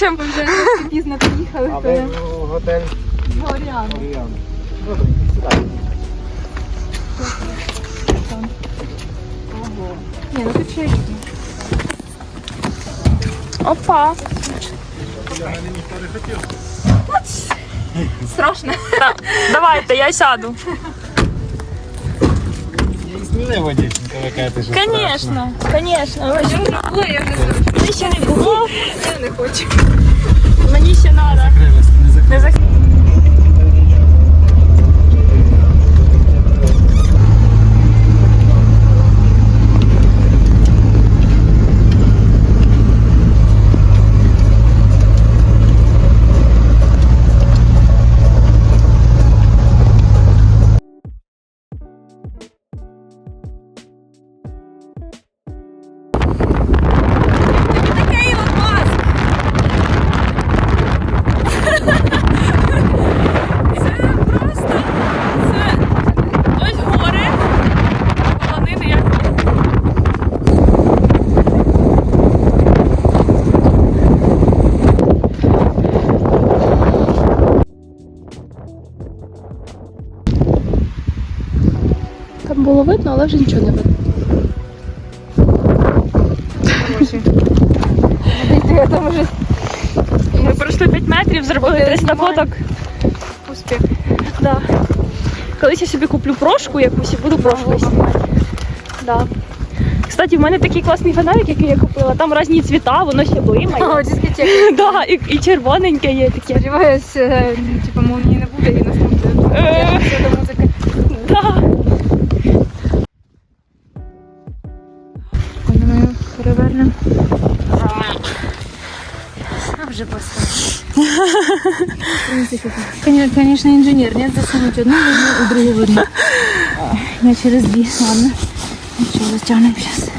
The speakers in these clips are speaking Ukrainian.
хочемо. Ми вже пізно приїхали. А ви в готель Горяна. Оріан. Добре. Ні, ну тут ще рідно. Опа. Страшно. Давайте, я сяду. Я і сміливо дівчинка, ви кажете, конечно. страшно. Звісно, звісно. Я вже Мені ще не було. я не хочу. Мені ще треба. Не закрилась. Вже нічого не видно. Ми пройшли 5 метрів, зробили 300 фоток. успіх. Да. Колись я собі куплю прошку якусь і буду прошку знімати. Да. Кстати, в мене такий класний фонарик, який я купила. Там різні цвіта, воно ще блимає. О, дискотека. Да, і, і червоненьке є таке. Сподіваюсь, е, типу, молнії не буде і нас не буде. Е. Музики. Да. Перевернемо. А вже поставив. Конечно, инженер, нет, засунуть одну видно, у другу видно. Я через дві, ладно. Нічого, затягнемо зараз.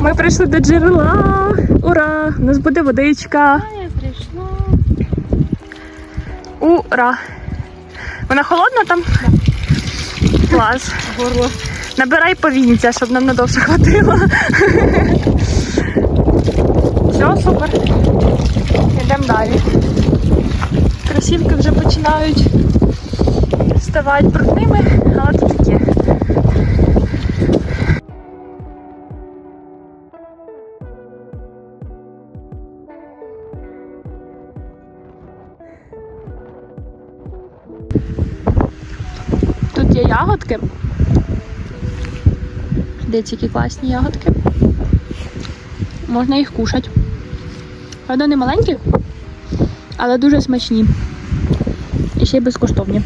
Ми прийшли до джерела. Ура! У нас буде водичка. Я прийшла. Ура! Вона холодна там? Клас. Горло. Набирай повінця, щоб нам надовше хватило. Все, супер. Йдемо далі. Кросівки вже починають ставати брудними, але це таке. Тут є ягодки. Дивіться, які класні ягодки. Можна їх кушати. Правда, не маленькі, але дуже смачні. І ще й безкоштовні.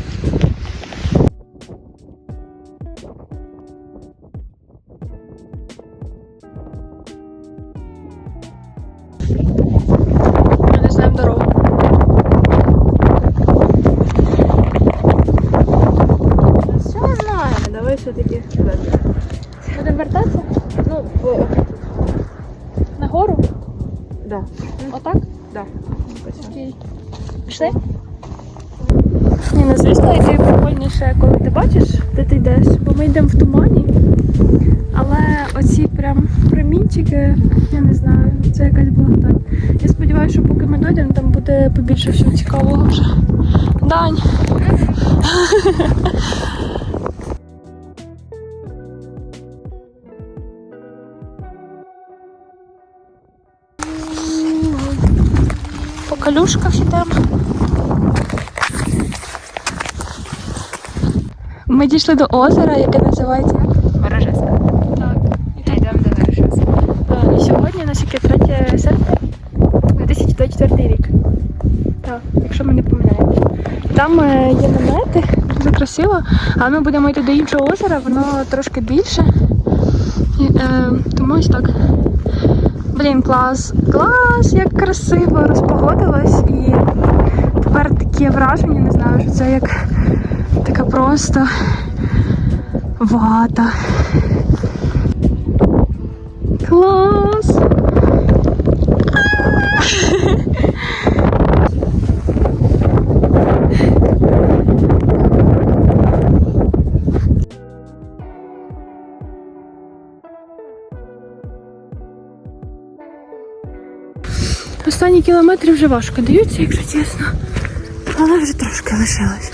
Пішли? Ні, ну звісно, йти прикольніше, коли ти бачиш, де ти йдеш, бо ми йдемо в тумані. Але оці прям промінчики, я не знаю, це якась благодать. Я сподіваюся, що поки ми дойдемо, там буде побільше всього цікавого вже. Дань. Калюшках йдемо. Ми дійшли до озера, яке називається як? Ворожеска. Так. Йдемо до Ворожеска. Е, І сьогодні у нас яке 3 серпня 2024 рік. Так, якщо ми не помиляємося. Там е, є намети, дуже красиво, але ми будемо йти до іншого озера, воно трошки більше. І, е, тому ось так. Блін, клас. Клас, як красиво розпогодилось. І тепер таке враження, не знаю, що це як така просто вата. Клас! Кілометри вже важко даються, якщо чесно. Але вже трошки лишилось.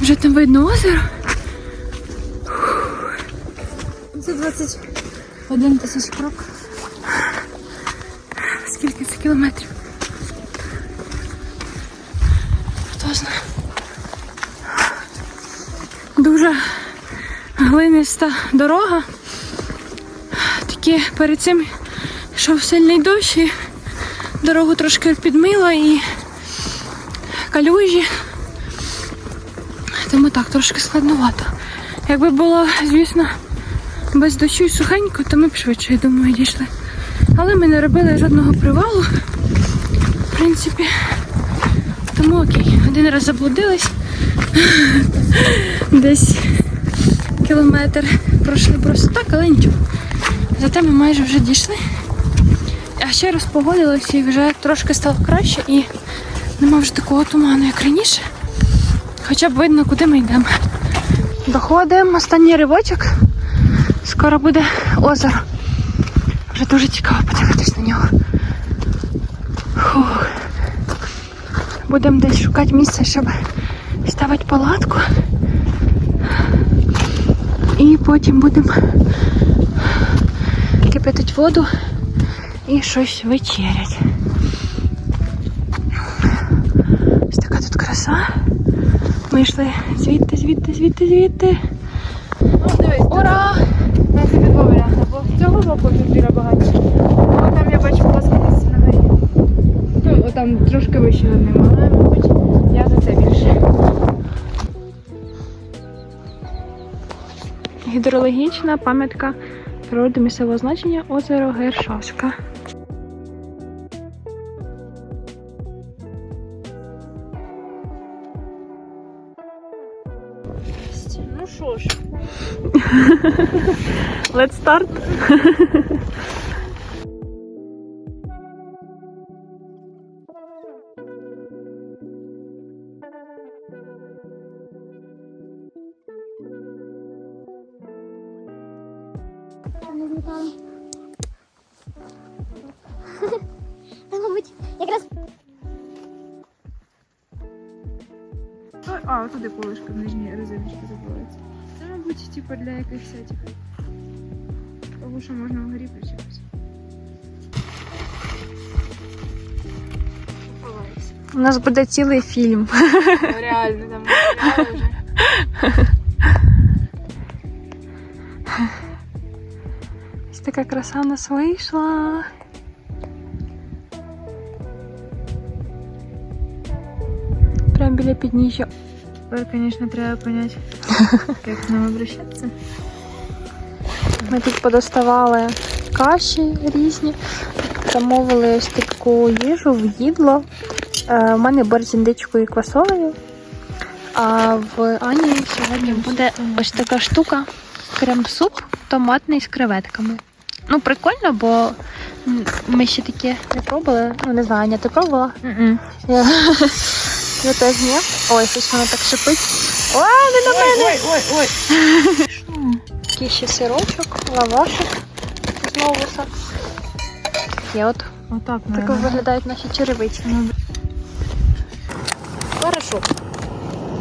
Вже там видно озеро. Це 21 тисяч крок. Скільки це кілометрів? Хто знає? Дуже глиниста дорога. Такі перед цим йшов сильний дощ і дорогу трошки підмило і калюжі. Тому так, трошки складновато. Якби було, звісно, без дощу і сухенько, то ми б швидше, я думаю, дійшли. Але ми не робили жодного привалу. В принципі. Тому окей. Один раз заблудились. Десь кілометр пройшли просто так, але нічого. Зате ми майже вже дійшли. А ще раз погодилися і вже трошки стало краще і нема вже такого туману, як раніше. Хоча б видно, куди ми йдемо. Доходимо, останній ривочок. Скоро буде озеро. Вже дуже цікаво подивитись на нього. Фух. Будемо десь шукати місце, щоб ставити палатку. І потім будемо кипятити воду і щось вечерять. Ось така тут краса. Ми йшли звідти, звідти, звідти, звідти. Ну, дивись, Ура! на тобі два варіанти. Або з цього боку біля багаття. Або там я бачу місце на горі. Ну, там трошки вище над ним, але, мабуть, я за це більше. Гідрологічна пам'ятка природи місцевого значення озеро Гершавська. Let's start. Та, мабуть, якраз а, туди полишка в нижній резиночки забувається. Це, мабуть, типу для якихось этих. Того, що можна вгорі причепити. Ховайся. У нас буде цілий фільм. Реально, там матеріали вже. Ось така краса у нас вийшла. Прямо біля підніжжя. Тепер, звісно, треба понять, як з ним обращатися. Ми тут подоставали каші різні, замовили ось таку їжу в їдло. Е, У мене борщ з індичкою і квасолею. А в Ані сьогодні буде ось така штука крем-суп томатний з креветками. Ну, прикольно, бо ми ще таке не пробували. Ну, не знаю, Аня, ти пробувала? Я, я теж ні. Ой, щось воно так шипить. Ой, не на мене! Ой, ой, ой. Такий ще сирочок, лавашик з новуса. Такі от. Отак, Так наверное. виглядають наші черевички. Ну, Хорошо.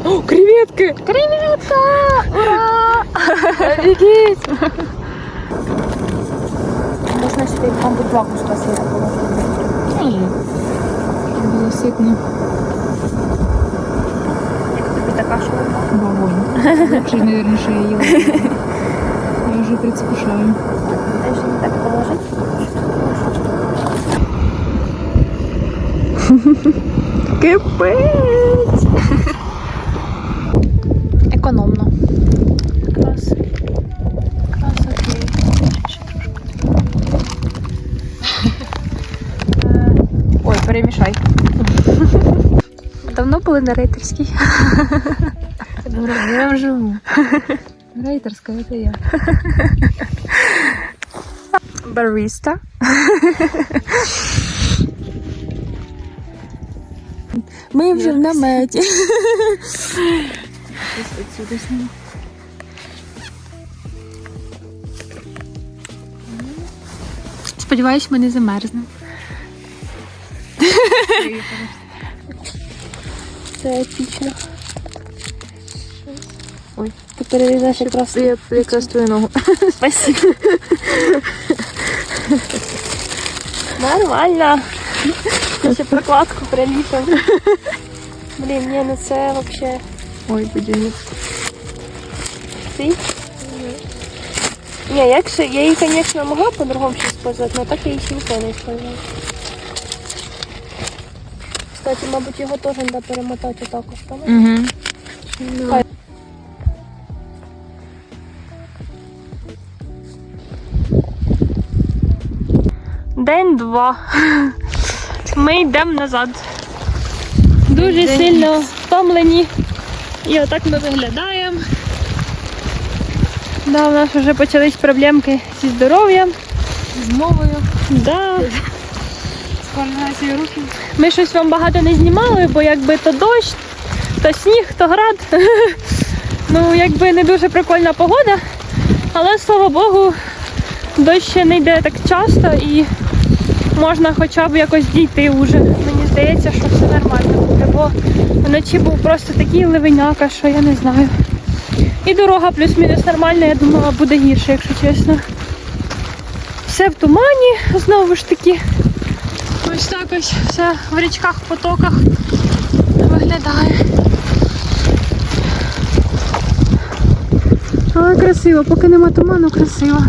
О, креветки! Креветка! Ура! Офігеть! Можна сюди, мабуть, два куска сира положити. Може. Було ситно. Лучше, мабуть, що я їла. Я вже предвкушаю. Теж не так положити. Кипить! Економно. Клас. Клас, окей. Ще трошки. Ой, перемішай. Давно були на рейтерській. Я там живу. Рейтерська, це я. Бариста. Ми вже в наметі. Сподіваюсь, ми не замерзнемо. Це епічно. Перерізаєш якраз. Я якраз твою ногу. Спасибо. Нормально. Я ще прокладку приліпив. Блін, ні, ну це вообще. Ой, будильник. Ти? Ні, якщо я її, звісно, могла по-другому ще использовать, но так я її ще ніколи не использовала. Кстати, мабуть, його теж треба перемотати отак ось. Угу. Два. Ми йдемо назад. Дуже сильно втомлені. І отак ми виглядаємо. Да, у нас вже почались проблемки зі здоров'ям. З мовою, Да. з координацією рухів. Ми щось вам багато не знімали, бо якби то дощ, то сніг, то град. Ну, якби не дуже прикольна погода. Але слава Богу, дощ ще не йде так часто і можна хоча б якось дійти вже. Мені здається, що все нормально буде, бо вночі був просто такий ливеняка, що я не знаю. І дорога плюс-мінус нормальна, я думала, буде гірше, якщо чесно. Все в тумані, знову ж таки. Ось так ось все в річках, потоках виглядає. Але красиво, поки нема туману, красиво.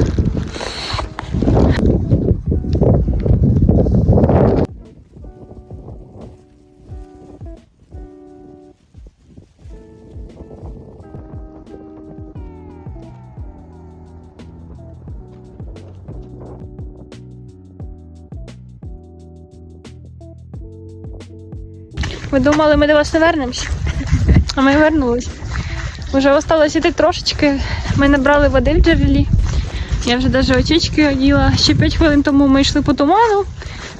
Ви думали, ми до вас не вернемось? А ми вернулись. Уже осталось іти трошечки. Ми набрали води в джерелі. Я вже навіть очічки оділа. Ще 5 хвилин тому ми йшли по туману.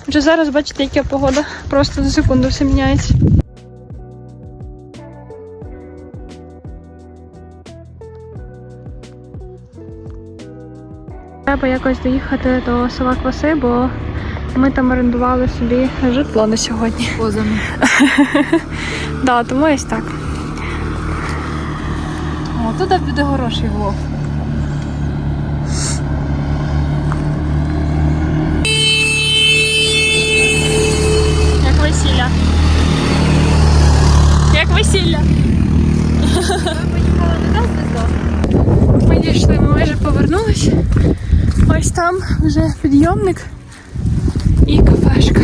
Вже зараз бачите, яка погода. Просто за секунду все міняється. Треба якось доїхати до села Кваси, бо ми там орендували собі житло на сьогодні. Позами. Да, тому ось так. О, туди буде хороший влог. Як весілля. Як весілля. Ми дійшли, ми майже повернулись. Ось там вже підйомник і кафешка.